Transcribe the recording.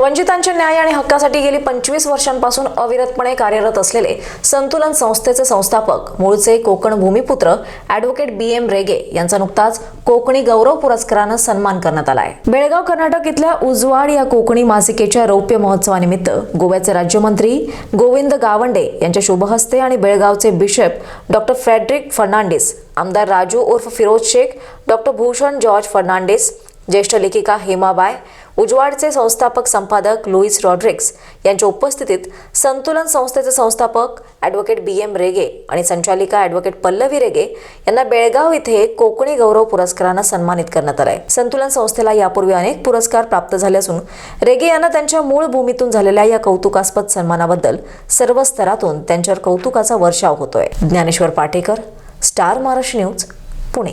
वंचितांच्या न्याय आणि हक्कासाठी गेली पंचवीस वर्षांपासून अविरतपणे कार्यरत असलेले संतुलन संस्थेचे संस्थापक मूळचे कोकण भूमिपुत्र अॅडव्होकेट बी एम रेगे यांचा नुकताच कोकणी गौरव पुरस्कारानं सन्मान करण्यात आला आहे. बेळगाव कर्नाटक इथल्या उजवाड या कोकणी मासिकेच्या रौप्य महोत्सवानिमित्त गोव्याचे राज्यमंत्री गोविंद गावंडे यांच्या शुभहस्ते आणि बेळगावचे बिशप डॉक्टर फ्रेडरिक फर्नांडिस आमदार राजू उर्फ Firoz Shaikh doctor Bhushan George Fernandes ज्येष्ठ लेखिका हेमाबाय उजवाडचे संस्थापक संपादक लुईस रॉड्रिक्स यांच्या उपस्थितीत संतुलन संस्थेचे संस्थापक ॲडव्होकेट बी एम रेगे आणि संचालिका ॲडव्होकेट पल्लवी रेगे यांना बेळगाव इथे कोकणी गौरव पुरस्कारानं सन्मानित करण्यात आलंय. संतुलन संस्थेला यापूर्वी अनेक पुरस्कार प्राप्त झाले असून रेगे यांना त्यांच्या मूळ भूमीतून झालेल्या या कौतुकास्पद सन्मानाबद्दल सर्व स्तरातून त्यांच्यावर कौतुकाचा वर्षाव होतोय. Dnyaneshwar Patekar star Maharashtra news Pune.